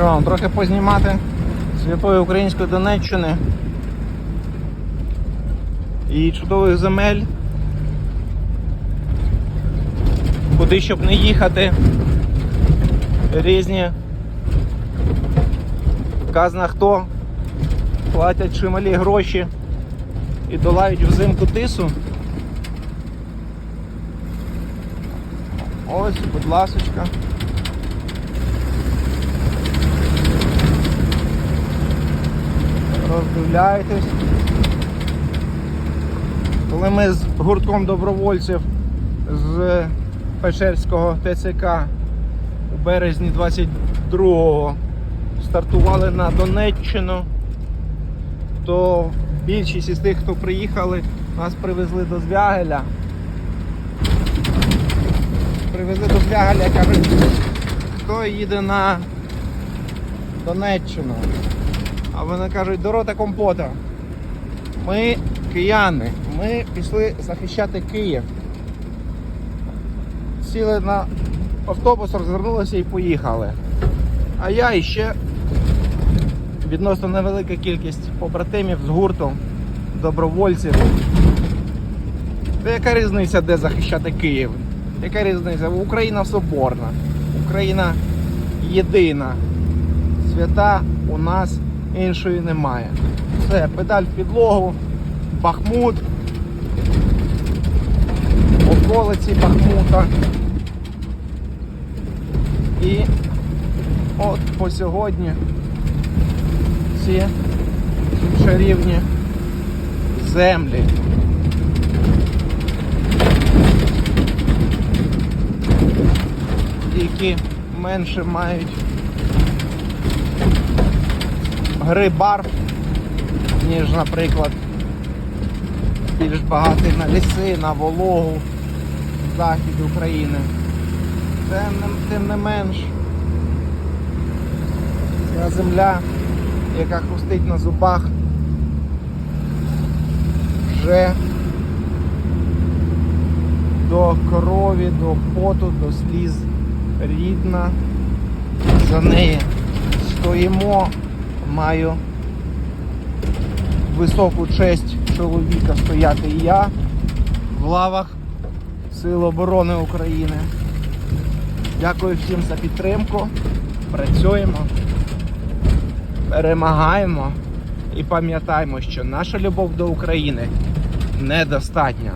Що вам трохи познімати святої української Донеччини і чудових земель. Куди щоб не їхати. Різні казна хто платять чималі гроші і долають взимку тису. Ось, будь ласочка. Роздивляйтесь. Коли ми з гуртком добровольців з Печерського ТЦК у березні 22-го стартували на Донеччину, то більшість із тих, хто приїхали, нас привезли до Звягеля. Привезли до Звягеля, кажуть, хто їде на Донеччину. А вони кажуть, дорота компота. Ми кияни, ми пішли захищати Київ. Сіли на автобус, розвернулися і поїхали. А я іще відносно невелика кількість побратимів з гурту, добровольців. Та яка різниця, де захищати Київ? Яка різниця? Україна соборна, Україна єдина. Свята у нас іншої немає. Все, педаль підлогу, Бахмут, околиці Бахмута. І от по сьогодні ці чарівні землі. Які менше мають гри барв, ніж, наприклад, більш багатий на ліси, на вологу, захід України. Не, тим не менш, ця земля, яка хрустить на зубах, вже до крові, до поту, до сліз рідна. За неї стоїмо, маю високу честь чоловіка стояти і я в лавах Сил оборони України. Дякую всім за підтримку. Працюємо, перемагаємо і пам'ятаємо, що наша любов до України недостатня.